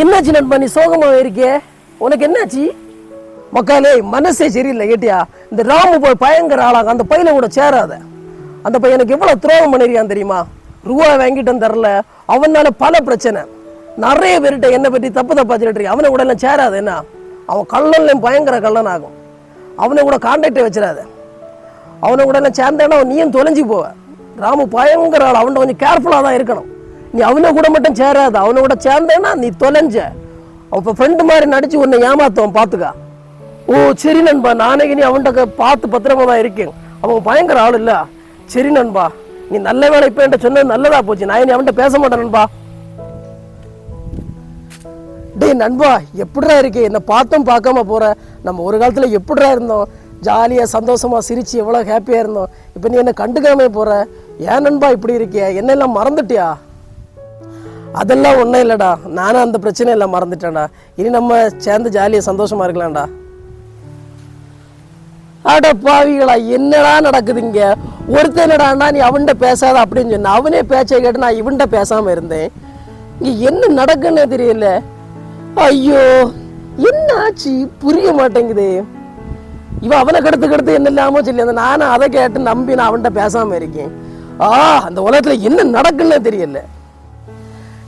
என்னாச்சு நண்பா நீ சோகமாக இருக்கே? உனக்கு என்னாச்சு? மக்காலே மனசே சரியில்லை கேட்டியா? இந்த ராமு போய் பயங்கர ஆளாக அந்த பையனை கூட சேராத. அந்த பையனுக்கு எவ்வளோ துரோகம் பண்ணிருக்கான் தெரியுமா? ரூபா வாங்கிட்டு தரல அவனால பல பிரச்சனை. நிறைய பேர்கிட்ட என்ன பற்றி தப்பு தப்பா சொல்லிட்டு இருக்கான். அவனை கூட எல்லாம் சேராது என்ன? அவன் கள்ளன்லையும் பயங்கர கள்ளன் ஆகும் அவனை கூட கான்டாக்டே வச்சிடாத. அவனை கூட எல்லாம் சேர்ந்தேன்னா நீயும் தொலைஞ்சு போவ. ராமு பயங்கர ஆள் அவன்கிட்ட கொஞ்சம் கேர்ஃபுல்லாக தான் இருக்கணும். நீ அவனை கூட மட்டும் சேராத அவனை கூட சேர்ந்தேன்னா நீ தொலைஞ்ச. அப்போ ஃப்ரெண்டு மாதிரி நடிச்சு உன்னை ஏமாத்துவான் பார்த்துக்கா ஓ சரி நண்பா நானே நீ அவன்கிட்ட பார்த்து பத்திரமா தான் இருக்கேன். அவன் பயங்கர ஆள் இல்ல. சரி நண்பா நீ நல்ல வேலை இப்போ என்கிட்ட சொன்னது நல்லதா போச்சு. நான் நீ அவன்கிட்ட பேச மாட்டேன் நண்பா. டேய் நண்பா எப்படிடா இருக்கே? என்ன பார்த்தும் பார்க்காம போற. நம்ம ஒரு காலத்துல எப்படிடா இருந்தோம்? ஜாலியா சந்தோஷமா சிரிச்சு எவ்வளோ ஹாப்பியா இருந்தோம். இப்போ நீ என்ன கண்டுக்காம போற. ஏன் நண்பா இப்படி இருக்கியா? என்னெல்லாம் மறந்துட்டியா? அதெல்லாம் ஒன்றும் இல்லைடா. நானும் அந்த பிரச்சனை எல்லாம் மறந்துட்டேன்டா. இனி நம்ம சேர்ந்து ஜாலியாக சந்தோஷமா இருக்கலாம்டா. அட பாவிகளா என்னடா நடக்குது இங்க? ஒருத்தன் என்னடான்னா நீ அவன்கிட்ட பேசாத அப்படின்னு சொன்ன. அவனே பேச்சை கேட்டு நான் இவன்கிட்ட பேசாம இருந்தேன். இங்க என்ன நடக்குன்னு தெரியல. ஐயோ என்ன ஆச்சு? புரிய மாட்டேங்குது. இவன் அவனை கெடுத்து கெடுத்து என்ன இல்லாம சொல்லி அந்த நானும் அதை கேட்டு நம்பி நான் அவன்கிட்ட பேசாம இருக்கேன். ஆ அந்த உலகத்துல என்ன நடக்குன்னு தெரியல.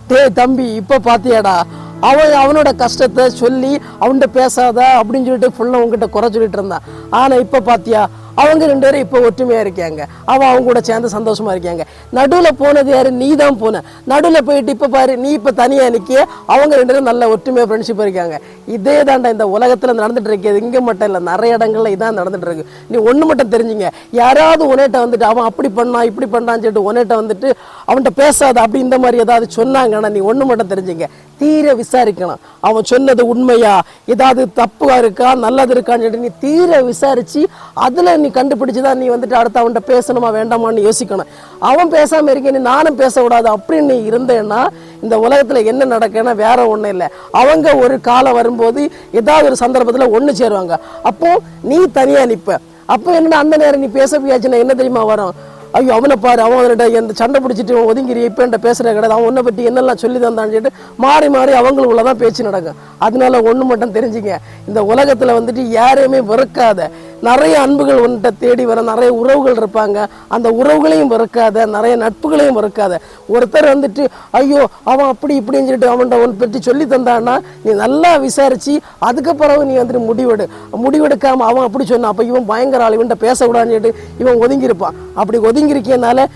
டேய் தம்பி இப்போ பார்த்தியாடா அவன் அவனோட கஷ்டத்தை சொல்லி அவன்கிட்ட பேசாத அப்படின்னு சொல்லிட்டு ஃபுல்லா உங்ககிட்ட குறை சொல்லிட்டு இருந்தான். ஆனா இப்ப பார்த்தியா அவங்க ரெண்டு பேரும் இப்போ ஒற்றுமையாக இருக்காங்க. அவன் அவங்க கூட சேர்ந்து சந்தோஷமாக இருக்காங்க. நடுவில் போனது யாரு? நீ தான் போன. நடுவில் போயிட்டு இப்போ பாரு நீ இப்போ தனியாக நிற்கிய அவங்க ரெண்டு பேரும் நல்ல ஒற்றுமையாக ஃப்ரெண்ட்ஷிப் இருக்காங்க. இதே தாண்டா இந்த உலகத்தில் நடந்துட்டு இருக்குது இங்கே மட்டும் இல்லை நிறைய இடங்கள்ல இதான் நடந்துட்டு இருக்கு. நீ ஒன்று மட்டும் தெரிஞ்சுங்க. யாராவது உனேட்ட வந்துட்டு அவன் அப்படி பண்ணான் இப்படி பண்ணான்னு சொல்லிட்டு உனேட்ட வந்துட்டு அவன்கிட்ட பேசாத அப்படி இந்த மாதிரி ஏதாவது சொன்னாங்கன்னா நீ ஒன்று மட்டும் தெரிஞ்சுங்க. தீர விசாரிக்கணும் அவன் சொன்னது உண்மையா? ஏதாவது தப்பாக இருக்கா? நல்லது இருக்கான்னு சொல்லிட்டு நீ தீர விசாரிச்சு அதில் நீ கண்டுபிடிச்சுதான் நீ வந்துட்டு அடுத்து அவன்கிட்ட பேசணுமா வேண்டாமான்னு யோசிக்கணும். அவன் பேசாமல் இருக்கேன் நீ நானும் பேசக்கூடாது அப்படின்னு நீ இருந்தேன்னா இந்த உலகத்துல என்ன நடக்குன்னா வேற ஒண்ணும் இல்லை. அவங்க ஒரு காலம் வரும்போது ஏதாவது ஒரு சந்தர்ப்பத்துல ஒன்று சேருவாங்க. அப்போ நீ தனியா நிப்ப. அப்போ என்னன்னா அந்த நேரம் நீ பேச போயாச்சுன்னா என்ன தெரியுமா வரும்? ஐயோ அவனை பாரு அவன் அவன்கிட்ட இந்த சண்டை பிடிச்சிட்டு ஒதுங்கிரி இப்போ என்கிட்ட பேசுகிற கிடையாது. அவன் உன்னை பற்றி என்னெல்லாம் சொல்லி தந்தான்னு சொல்லிட்டு மாறி மாறி அவங்களுக்குள்ள தான் பேச்சு நடக்கும். அதனால ஒன்று மட்டும் தெரிஞ்சுங்க. இந்த உலகத்தில் வந்துட்டு யாரையுமே வெறுக்காத நிறைய அன்புகள் உன்கிட்ட தேடி வர நிறைய உறவுகள் இருப்பாங்க. அந்த உறவுகளையும் வெறுக்காத நிறைய நட்புகளையும் வெறுக்காத. ஒருத்தர் வந்துட்டு ஐயோ அவன் அப்படி இப்படின்னு சொல்லிட்டு அவன்கிட்ட ஒன்று பற்றி சொல்லி தந்தான்னா நீ நல்லா விசாரிச்சு அதுக்கு பிறகு நீ வந்துட்டு முடிவெடு. முடிவெடுக்காம அவன் அப்படி சொன்னான் அப்போ இவன் பயங்கர ஆள் இவன்கிட்ட பேசக்கூடாதுன்னு சொல்லிட்டு இவன் ஒதுங்கியிருப்பான். அப்படி ஒதுங்கியிருக்கனால